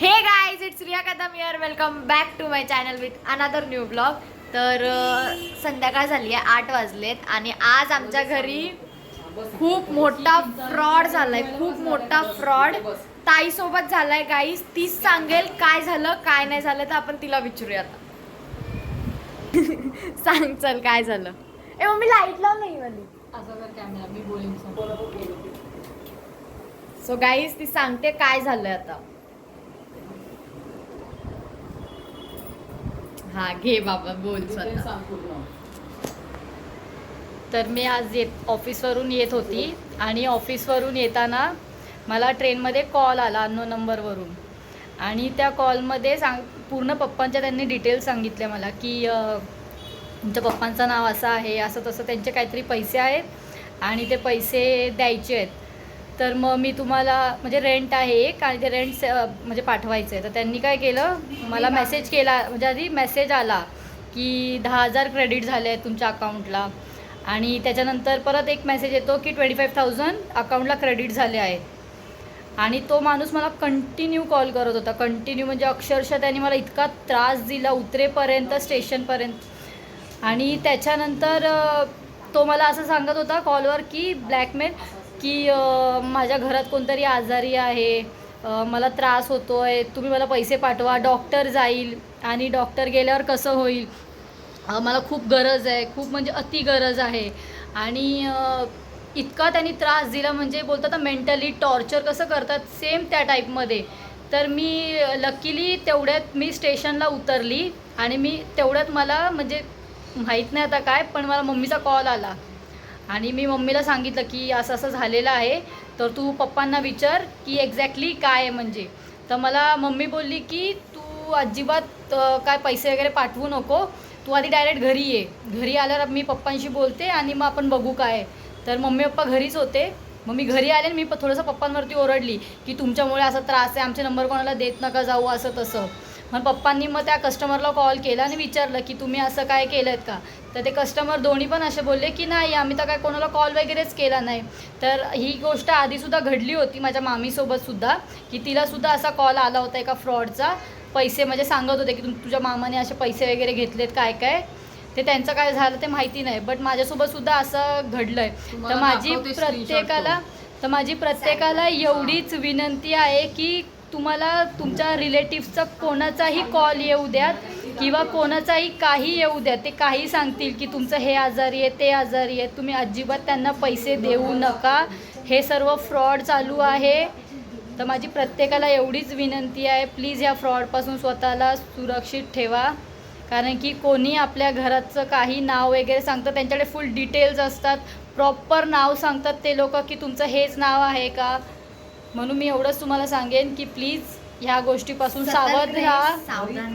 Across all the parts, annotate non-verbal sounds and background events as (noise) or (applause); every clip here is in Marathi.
Hey guys it's Riya Kadam here welcome back to my channel with another new blog तर संध्याकाळ झाली आहे आठ वाजलेत आणि आज आमच्या घरी खूप मोठा फ्रॉड झालाय खूप मोठा फ्रॉड. ताईसोबत झालाय गाईज तीच सांगेल काय झालं काय नाही झालं तर आपण तिला विचारूया आता. (laughs) सांग चल काय झालं. ए मम्मी लाइट लाव नाही वाली असं कर कॅमेरा मी बोलीन सो गाईज ती सांगते काय झालंय आता. हा घे बाबा बोल स्वतः. तर मी आज येत ऑफिसवरून येत होती आणि ऑफिसवरून येताना मला ट्रेनमध्ये कॉल आला अन्नो नंबरवरून. आणि त्या कॉलमध्ये सांग पूर्ण पप्पांच्या त्यांनी डिटेल्स सांगितले मला की तुमच्या पप्पांचं नाव असं आहे असं तसं त्यांचे काहीतरी पैसे आहेत आणि ते पैसे द्यायचे आहेत. तर मग मी तुम्हाला म्हणजे रेंट आहे एक आणि ते रेंट म्हणजे पाठवायचं आहे. तर त्यांनी काय केलं? मला मेसेज केला म्हणजे आधी मेसेज आला की दहा हजार क्रेडिट झाले आहेत तुमच्या अकाउंटला आणि त्याच्यानंतर परत एक मेसेज येतो की ट्वेंटी फाईव्ह थाउजंड अकाउंटला क्रेडिट झाले आहेत आणि तो माणूस मला कंटिन्यू कॉल करत होता. कंटिन्यू म्हणजे अक्षरशः त्याने मला इतका त्रास दिला उतरेपर्यंत स्टेशनपर्यंत. आणि त्याच्यानंतर तो मला असं सांगत होता कॉलवर की ब्लॅकमेल की माझ्या घरात कोणतरी आजारी आहे मला त्रास होतो आहे तुम्ही मला पैसे पाठवा डॉक्टर जाईल आणि डॉक्टर गेल्यावर कसं होईल? मला खूप गरज आहे खूप म्हणजे अति गरज आहे. आणि इतका त्यांनी त्रास दिला म्हणजे बोलतात ना मेंटली टॉर्चर कसं करतात सेम त्या टाईपमध्ये तर मी लकीली तेवढ्यात मी स्टेशनला उतरली आणि मी तेवढ्यात मला म्हणजे माहीत नाही आता काय पण मला मम्मीचा कॉल आला. आणि मी मम्मीला सांगितलं की असं असं झालेलं आहे तर तू पप्पांना विचार की एक्झॅक्टली काय आहे म्हणजे. तर मला मम्मी बोलली की तू अजिबात काय पैसे वगैरे पाठवू नको तू आधी डायरेक्ट घरी ये. घरी आल्यावर मी पप्पांशी बोलते आणि मग आपण बघू काय तर मम्मी पप्पा घरीच होते. मग मी घरी आले आणि मी थोडंसं पप्पांवरती ओरडली की तुमच्यामुळे असा त्रास आहे आमचे नंबर कोणाला देत नका जाऊ असं तसं. मग पप्पांनी मग त्या कस्टमरला कॉल केला आणि विचारलं की तुम्ही असं काय केलं का? तर ते कस्टमर दोन्ही पण असे बोलले की नाही आम्ही तर काय कोणाला कॉल वगैरेच केला नाही. तर ही गोष्ट आधीसुद्धा घडली होती माझ्या मामीसोबतसुद्धा की तिलासुद्धा असा कॉल आला होता एका फ्रॉडचा पैसे म्हणजे सांगत होते की तुम तुझ्या मामाने असे पैसे वगैरे घेतलेत काय काय. ते त्यांचं काय झालं ते माहिती नाही बट माझ्यासोबत सुद्धा असं घडलं आहे तर माझी प्रत्येकाला तर माझी प्रत्येकाला एवढीच विनंती आहे की तुम्हाला तुमच्या रिलेटिव्हचा कोणाचाही कॉल येऊ द्यात किंवा कोणाचाही काही येऊ द्या ते काही सांगतील की तुमचं हे आजारी आहे ते आजारी आहे तुम्ही अजिबात त्यांना पैसे देऊ नका. हे सर्व फ्रॉड चालू आहे. तर माझी प्रत्येकाला एवढीच विनंती आहे प्लीज या फ्रॉडपासून स्वतःला सुरक्षित ठेवा. कारण की कोणी आपल्या घराचं काही नाव वगैरे सांगतं त्यांच्याकडे फुल डिटेल्स असतात. प्रॉपर नाव सांगतात ते लोक की तुमचं हेच नाव आहे का? म्हणून मी एवढंच तुम्हाला सांगेन की प्लीज ह्या गोष्टीपासून सावध राहा सावधान.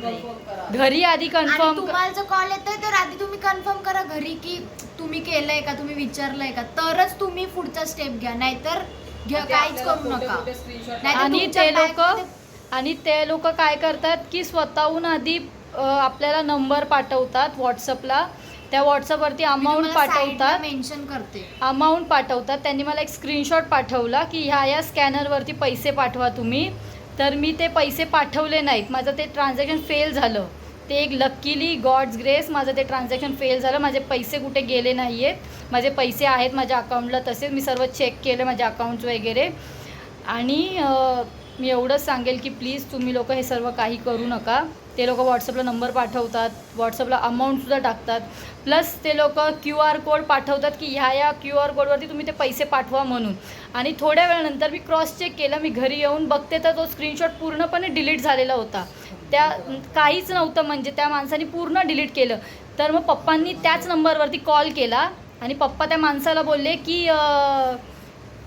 घरी आधी आणि कन्फर्म तुम्हाला जर कॉल येतोय तर आधी तुम्ही कन्फर्म करा घरी की तुम्ही केलंय का तुम्ही विचारलंय का. तरच तुम्ही पुढचा स्टेप घ्या नाहीतर घ्या काहीच करू नका. आणि तुमच्या ते लोक bag आणि ते लोक काय करतात की स्वतःहून आधी अ, आपल्याला नंबर पाठवतात व्हॉट्सअपला त्या व्हॉट्सअपवरती अमाऊंट पाठवतात. मेन्शन करते. अमाऊंट पाठवतात. त्यांनी मला एक स्क्रीनशॉट पाठवला की ह्या या स्कॅनरवरती पैसे पाठवा तुम्ही. तर मी ते पैसे पाठवले नाहीत. माझं ते ट्रान्झॅक्शन फेल झालं. ते एक लकीली गॉड्स ग्रेस माझं ते ट्रान्झॅक्शन फेल झालं. माझे पैसे कुठे गेले नाही आहेत माझे पैसे आहेत माझ्या अकाउंटला तसेच. मी सर्व चेक केले माझे अकाउंट्स वगैरे. आणि मी एवढंच सांगेल की प्लीज तुम्ही लोक हे सर्व काही करू नका. ते लोक व्हॉट्सअपला नंबर पाठवतात. व्हॉट्सअपला अमाऊंटसुद्धा टाकतात. प्लस ते लोक क्यू आर कोड पाठवतात की ह्या या क्यू आर कोडवरती तुम्ही ते पैसे पाठवा म्हणून. आणि थोड्या वेळानंतर मी क्रॉस चेक केलं मी घरी येऊन बघते तर तो स्क्रीनशॉट पूर्णपणे डिलीट झालेला होता. त्या काहीच नव्हतं म्हणजे त्या माणसाने पूर्ण डिलीट केलं. तर मग पप्पांनी त्याच नंबरवरती कॉल केला आणि पप्पा त्या माणसाला बोलले की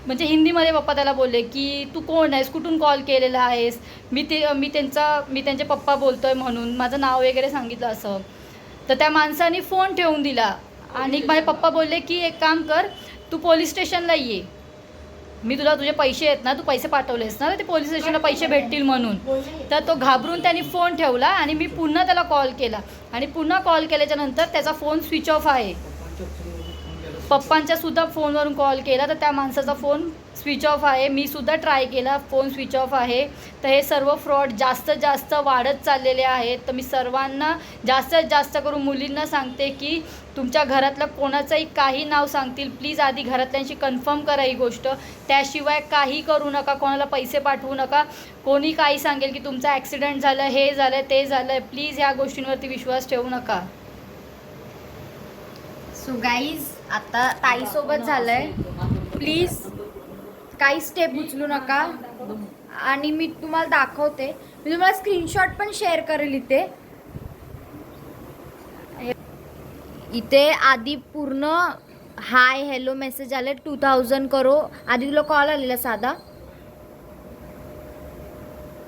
म्हणजे हिंदीमध्ये पप्पा त्याला बोलले की तू कोण आहेस? कुठून कॉल केलेला आहेस? मी ते मी त्यांचा मी त्यांचे पप्पा बोलतो आहे म्हणून माझं नाव वगैरे सांगितलं असं. तर त्या माणसाने फोन ठेवून दिला. आणि माझे पप्पा बोलले की एक काम कर तू पोलीस स्टेशनला ये. मी तुला तुझे पैसे आहेत ना तू पैसे पाठवलेस ना ते पोलीस स्टेशनला पैसे भेटतील म्हणून. तर तो घाबरून त्यांनी फोन ठेवला आणि मी पुन्हा त्याला कॉल केला. आणि पुन्हा कॉल केल्याच्यानंतर त्याचा फोन स्विच ऑफ आहे. पप्पांच्या सुद्धा फोनवरून कॉल केला तर त्या माणसाचा फोन स्विच ऑफ आहे. मी सुद्धा ट्राय केला फोन स्विच ऑफ आहे. तर हे सर्व फ्रॉड जास्त जास्त वाढत चाललेले आहेत. तर मी सर्वांना जास्तीत जास्त करून मुलींना सांगते की तुमच्या घरातलं कोणाचंही काही नाव सांगतील प्लीज आधी घरातल्यांशी कन्फर्म करा ही गोष्ट. त्याशिवाय काही करू नका कोणाला पैसे पाठवू नका. कोणी काही सांगेल की तुमचा ॲक्सिडेंट झालं हे झालं ते झालं प्लीज ह्या गोष्टींवरती विश्वास ठेवू नका. सो गाईज आता ताईसोबत झालंय. प्लीज काही स्टेप उचलू नका. आणि मी तुम्हाला दाखवते. मी तुम्हाला स्क्रीनशॉट पण शेअर करेल इथे. इथे आधी पूर्ण हाय हॅलो मेसेज आले. टू थाउजंड करो. आधी तुला कॉल आलेला साधा.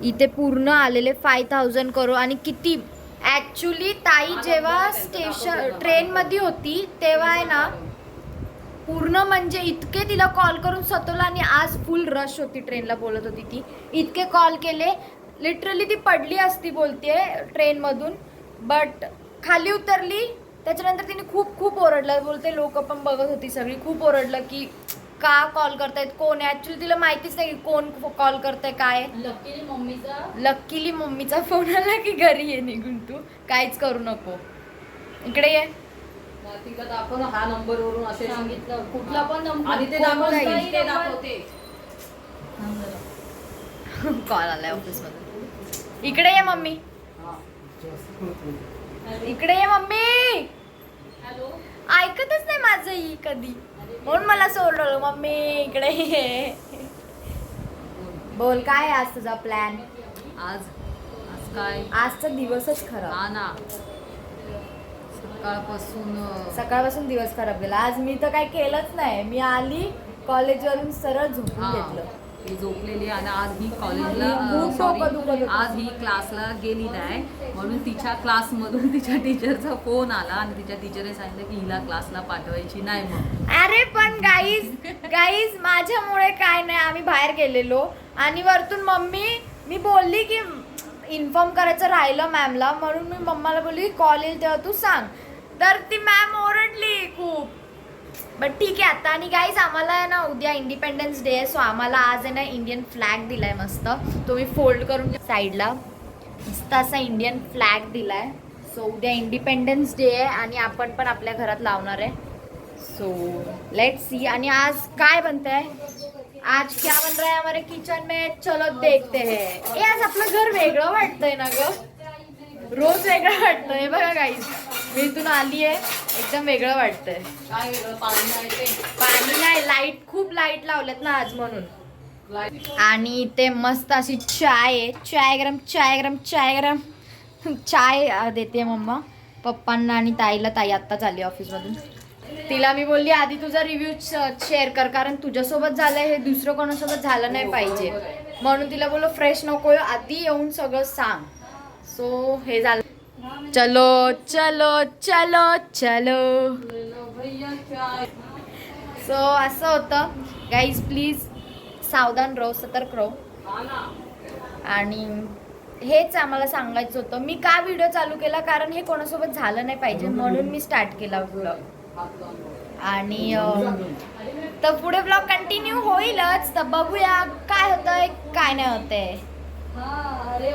इथे पूर्ण आलेले फाय थाउजंड करो. आणि किती ॲक्च्युली ताई जेव्हा स्टेशन ट्रेनमध्ये होती तेव्हा आहे ना पूर्ण म्हणजे इतके तिला कॉल करून सतवलं आणि आज फुल रश होती ट्रेनला बोलत होती ती. इतके कॉल केले. लिटरली ती पडली असती बोलते ट्रेनमधून बट खाली उतरली. त्याच्यानंतर तिने खूप खूप ओरडलं. बोलते लोक पण बघत होती सगळी. खूप ओरडलं की का कॉल करतायत? कोण आहे? ॲक्च्युली तिला माहितीच नाही की कोण कॉल करताय काय लकीली मम्मीचा? लकीली मम्मीचा फोन आला की घरी ये निघून तू. काहीच करू नको. इकडे ये. तिला दाखव ना हा नंबर वरून असे सांगितलं. कुठला पण नंबर आणि ते दाखवते ते number. दाखवते. कॉल आलाय ऑफिस मधून. इकडे ये मम्मी. इकडे ये मम्मी. हॅलो. ऐकतच नाही माझं ही कधी. म्हणून मला सोडलं मम्मी इकडे ये. बोल काय आहे आज तुझा प्लॅन आज. आज काय? आजचा दिवसच खराब. हा ना. सकाळपासून सकाळपासून दिवस खराब गेला आज मी तर काय केलंच नाही. मी आली कॉलेजवरून सरळ झोपून घेतलं. झोपलेली आणि आज ही कॉलेजला. आज ही क्लासला गेली नाही. म्हणून तिच्या क्लासमधून (laughs) तिच्या टीचरचा फोन आला आणि तिच्या टीचरने सांगितलं की हिला क्लासला पाठवायची नाही मग अरे पण गाईज गाईज माझ्यामुळे काय नाही. आम्ही बाहेर गेलेलो आणि वरतून मम्मी मी बोलली की इन्फॉर्म करायचं राहिलं मॅमला. म्हणून मी मम्माला बोलली कॉल येईल तेव्हा तू सांग. तर ती मॅम ओरडली खूप. बट ठीक आहे आता आणि गाईज आम्हाला आहे ना उद्या इंडिपेंडन्स डे आहे सो आम्हाला आज आहे ना इंडियन फ्लॅग दिलाय मस्त. तो मी फोल्ड करून साईडला मस्त असा इंडियन फ्लॅग दिलाय. सो उद्या इंडिपेंडन्स डे आहे आणि आपण पण आपल्या घरात लावणार आहे. सो लेट सी आणि आज काय बनते आज क्या बन रहा है हमारे किचन में? चलो देखते हैं. ए आज आपलं घर वेगळं वाटतंय ना ग? रोज वेगळं वाटतंय बघा गाईज मी इथून आली आहे. एकदम वेगळं वाटतंय. काय वेगळं? पाणी ते. पाणी नाही लाइट खूप लाइट लावल्यात ना आज म्हणून. आणि इथे मस्त अशी चाय आहे. चाय गरम चाय गरम चाय गरम. चाय अं, देते मम्मा. पप्पांना आणि ताईला. ताई आत्ताच आली ऑफिसमधून. तिला मी बोलली आधी तुझा रिव्ह्यू शेअर कर कारण तुझ्यासोबत झालंय हे दुसरं कोणासोबत झालं नाही पाहिजे. म्हणून तिला बोललो फ्रेश नको आधी येऊन सगळं सांग. सो हे झालं. चलो चलो चलो चलो. सो असं होतं. गाईज प्लीज सावधान राहो सतर्क राहो. हा ना आणि हेच आम्हाला सांगायचं होतं. मी का व्हिडिओ चालू केला? कारण हे कोणासोबत झालं नाही पाहिजे. म्हणून मी स्टार्ट केला व्लॉग आणि तर पुढे ब्लॉग कंटिन्यू होईलच. तर बघूया काय होतंय काय नाही होतंय. हा अरे